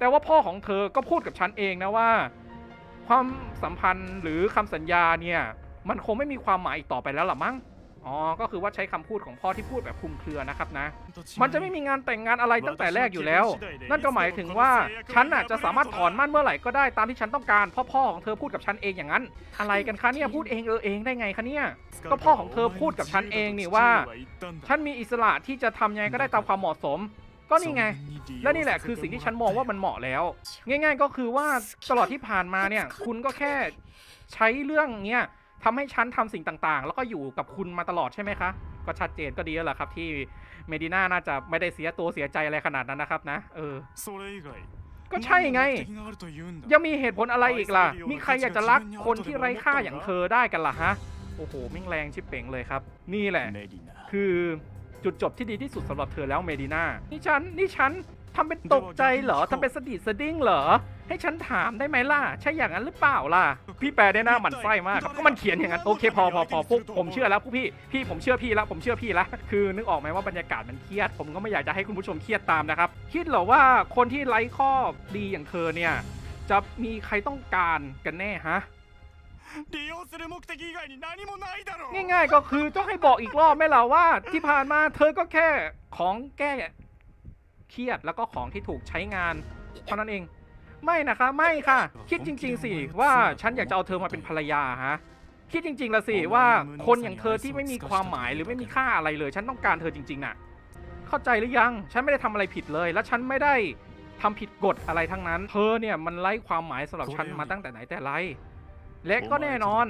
แต่ว่าพ่อของเธอก็พูดกับฉันเองนะว่า ความสัมพันธ์หรือคำสัญญาเนี่ยมันคงไม่มีความหมายอีกต่อไปแล้วหรอมั้งอ๋อ ก็คือว่าใช้คำพูดของพ่อที่พูดแบบคลุมเครือนะครับนะ มันจะไม่มีงานแต่งงานอะไรตั้งแต่แรกอยู่แล้ว นั่นก็หมายถึงว่าฉันน่ะจะสามารถถอนมั่นเมื่อไหร่ก็ได้ตามที่ฉันต้องการเพ่อพ่อของเธอพูดกับฉันเองอย่างนั้น อะไรกันคะเนี่ยพูดเองเออเองได้ไงคะเนี่ย ก็พ่อของเธอพูดกับฉันเองนี่ว่า ฉันมีอิสระที่จะทำยังไงก็ได้ตามความเหมาะสม ก็นี่ไง และนี่แหละคือสิ่งที่ฉันมองว่ามันเหมาะแล้ว ง่าย ๆ ก็คือว่าตลอดที่ผ่านมาเนี่ย คุณก็แค่ใช้เรื่องเนี้ยทำให้ฉันทำสิ่งต่างๆ แล้วก็อยู่กับคุณมาตลอดใช่ไหมคะ ก็ชัดเจนก็ดีแล้วล่ะครับ ที่เมดิน่าน่าจะไม่ได้เสียตัวเสียใจอะไรขนาดนั้นนะครับนะ เออก็ใช่ไง ยังมีเหตุผลอะไรอีกล่ะ มีใครอยากจะรักคนที่ไร้ค่าอย่างเธอได้กันล่ะฮะ โอ้โหแม่งแรงชิบเป่งเลยครับ นี่แหละ คือ จุดจบที่ดีที่สุดสำหรับเธอแล้วเมดิน่านี่ฉันนี่ฉันทำเป็นตกใจเหรอทำเป็นสะดิดสะดิ้งเหรอ ให้ฉันถามได้ไหมล่ะ ใช่อย่างนั้นหรือเปล่าล่ะ พี่แปลได้หน้าหมันไส้มากครับก็มันเขียนอย่างนั้น โอเค พอพอพอพวกผมเชื่อแล้วพวกพี่ พี่ผมเชื่อพี่แล้วผมเชื่อพี่แล้วคือนึกออกไหมว่าบรรยากาศมันเครียด ผมก็ไม่อยากจะให้คุณผู้ชมเครียดตามนะครับ คิดเหรอว่าคนที่ไร้ข้อดีอย่างเธอเนี่ย จะมีใครต้องการกันแน่ฮะ ง่ายๆ ก็คือต้องให้บอกอีกรอบไหมล่ะว่า ที่ผ่านมาเธอก็แค่ของแก้เครียดแล้วก็ของที่ถูกใช้งานเท่านั้นเอง ไม่นะคะ ไม่ค่ะ คิดจริง ๆสิว่าฉันอยากจะเอาเธอมาเป็นภรรยาฮะคิดจริงๆละสิว่าคนอย่างเธอที่ไม่มีความหมายหรือไม่มีค่าอะไรเลย ฉันต้องการเธอจริง ๆน่ะ เข้าใจหรือยัง ฉันไม่ได้ทำอะไรผิดเลย และฉันไม่ได้ทำผิดกฎอะไรทั้งนั้น เธอเนี่ยมันไร้ความหมายสำหรับฉันมาตั้งแต่ไหนแต่ไร และก็แน่นอน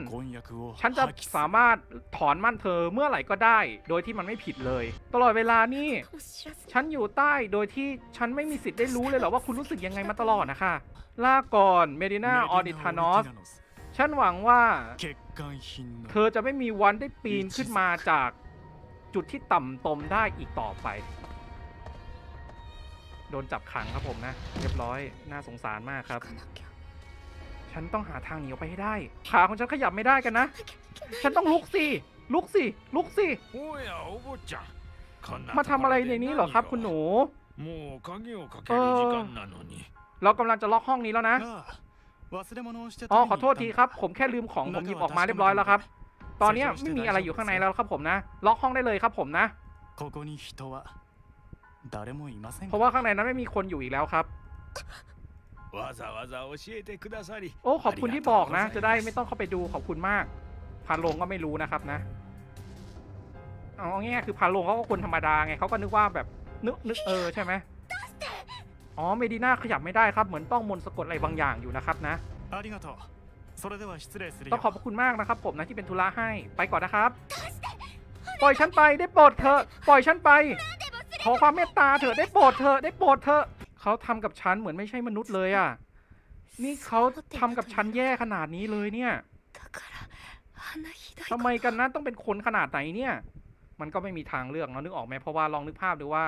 ฉันจะสามารถถอนมั่นเธอเมื่อไหร่ก็ได้ โดยที่มันไม่ผิดเลย ตลอดเวลานี่ ฉันอยู่ใต้โดยที่ฉันไม่มีสิทธิ์ได้รู้เลยเหรอว่าคุณรู้สึกยังไงมาตลอดนะคะลาก่อนเมดินาออดิทานอสฉันหวังว่า เธอจะไม่มีวันได้ปีนขึ้นมาจากจุดที่ต่ำตมได้อีกต่อไป โดนจับขังครับผมนะ เรียบร้อยน่าสงสารมากครับ ฉันต้องหาทางหนีออกไปให้ได้ ขาของฉันขยับไม่ได้กันนะ ฉันต้องลุกสิ ลุกสิ ลุกสิ มาทำอะไรในนี้เหรอครับคุณหนูเออเรากำลังจะล็อกห้องนี้แล้วนะ อ๋อขอโทษทีครับ ผมแค่ลืมของผมหยิบออกมาเรียบร้อยแล้วครับ ตอนเนี้ยไม่มีอะไรอยู่ข้างในแล้วครับผมนะ ล็อกห้องได้เลยครับผมนะ เพราะว่าข้างในนั้นไม่มีคนอยู่อีกแล้วครับ โอ้ขอบคุณที่บอกนะ จะได้ไม่ต้องเข้าไปดูขอบคุณมากพานโรงก็ไม่รู้นะครับนะเอาง่ายๆคือพานโรงเขาก็คนธรรมดาไงเขาก็นึกว่าแบบนึกนึกเออใช่ไหมอ๋อเมดิน่าขยับไม่ได้ครับเหมือนต้องมนต์สะกดอะไรบางอย่างอยู่นะครับนะต้องขอบพระคุณมากนะครับ ผมนะที่เป็นธุระให้ไปก่อนนะครับ ปล่อยฉันไปได้โปรดเถอะปล่อยฉันไป ขอความเมตตาเถอะได้โปรดเถอะได้โปรดเถอะ เขาทำกับฉันเหมือนไม่ใช่มนุษย์เลยอะ นี่เขาทำกับฉันแย่ขนาดนี้เลยเนี่ยทำไมกันนะต้องเป็นคนขนาดไหนเนี่ย มันก็ไม่มีทางเลือกเนาะนึกออกไหมเพราะว่าลองนึกภาพดูว่า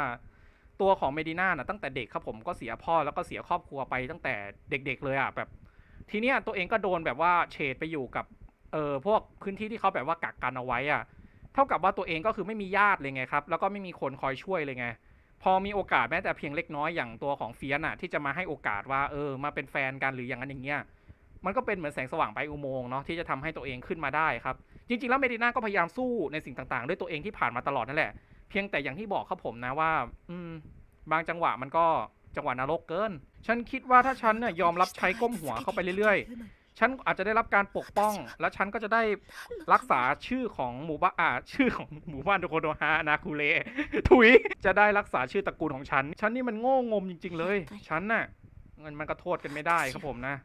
ตัวของเมดิน่าน่ะตั้งแต่เด็กครับผมก็เสียพ่อแล้วก็เสียครอบครัวไปตั้งแต่เด็ก ๆ เลยอะแบบ ทีเนี้ยตัวเองก็โดนแบบว่าเฉดไปอยู่กับเออพวกพื้นที่ที่เขาแบบว่ากักกันเอาไว้อะ เท่ากับว่าตัวเองก็คือไม่มีญาติเลยไงครับ แล้วก็ไม่มีคนคอยช่วยเลยไง พอมีโอกาสแม้แต่เพียงเล็กน้อยอย่างตัวของเฟียน่ะที่จะมาให้โอกาสว่าเออมาเป็นแฟนกันหรืออย่างนั้นอย่างเงี้ยมันก็เป็นเหมือนแสงสว่างไปอุโมงค์เนาะที่จะทำให้ตัวเองขึ้นมาได้ครับ จริง ๆ แล้วเมดิน่าก็พยายามสู้ในสิ่งต่างๆ ด้วยตัวเองที่ผ่านมาตลอดนั่นแหละ เพียงแต่อย่างที่บอกครับผมนะว่า อืม บางจังหวะมันก็จังหวะนรกเกิน ฉันคิดว่าถ้าฉันเนี่ยยอมรับใช้ก้มหัวเข้าไปเรื่อยๆ ฉันอาจจะได้รับการปกป้อง และฉันก็จะได้รักษาชื่อของหมู่บ้านอ่าชื่อของหมู่บ้านโดโคโดฮะนาคูเลถุยจะได้รักษาชื่อตระกูลของฉัน ฉันนี่มันโง่งมจริง ๆ เลย ฉันน่ะเงินมันก็โทษกันไม่ได้ครับผมนะ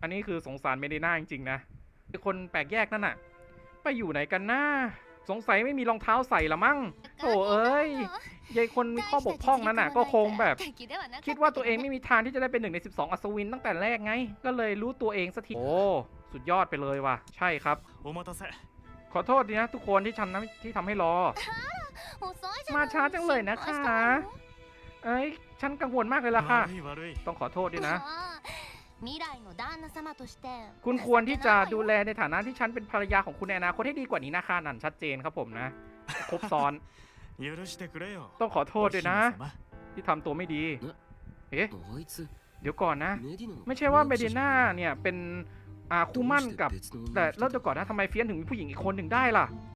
อันนี้คือสงสารเมดิน่าจริงๆนะไอ้คนแปลกแยกนั่นน่ะ ไปอยู่ไหนกันนะ สงสัยไม่มีรองเท้าใส่ละมั้งโถเอ้ยยายคนมีข้อบกพร่องนั้นน่ะ ก็คงแบบ คิดว่าตัวเองไม่มีทางที่จะได้เป็นหนึ่งใน 12 อัศวินตั้งแต่แรกไง ก็เลยรู้ตัวเองสักทีโอ้สุดยอดไปเลยว่ะ ใช่ครับ ขอโทษดีนะทุกคนที่ฉันนะที่ทำให้รอ มาช้าจังเลยนะคะ เอ้ย ฉันกังวลมากเลยล่ะค่ะ ต้องขอโทษด้วยนะ 未来の旦那様としてคุณควรที่จะดูแลในฐานะที่ฉันเป็นภรรยาของคุณในอนาคตให้ดีกว่านี้นะคะนั่นชัดเจนครับผมนะ ครบซ้อน ต้องขอโทษด้วยนะ ที่ทำตัวไม่ดี เอ๊ะ เดี๋ยวก่อนนะ ไม่ใช่ว่าเมดิน่าเนี่ยเป็นอาคู่มั่นกับ แต่แล้วเดี๋ยวก่อนนะทำไมเฟียนถึงมีผู้หญิงอีกคนหนึ่งได้ล่ะ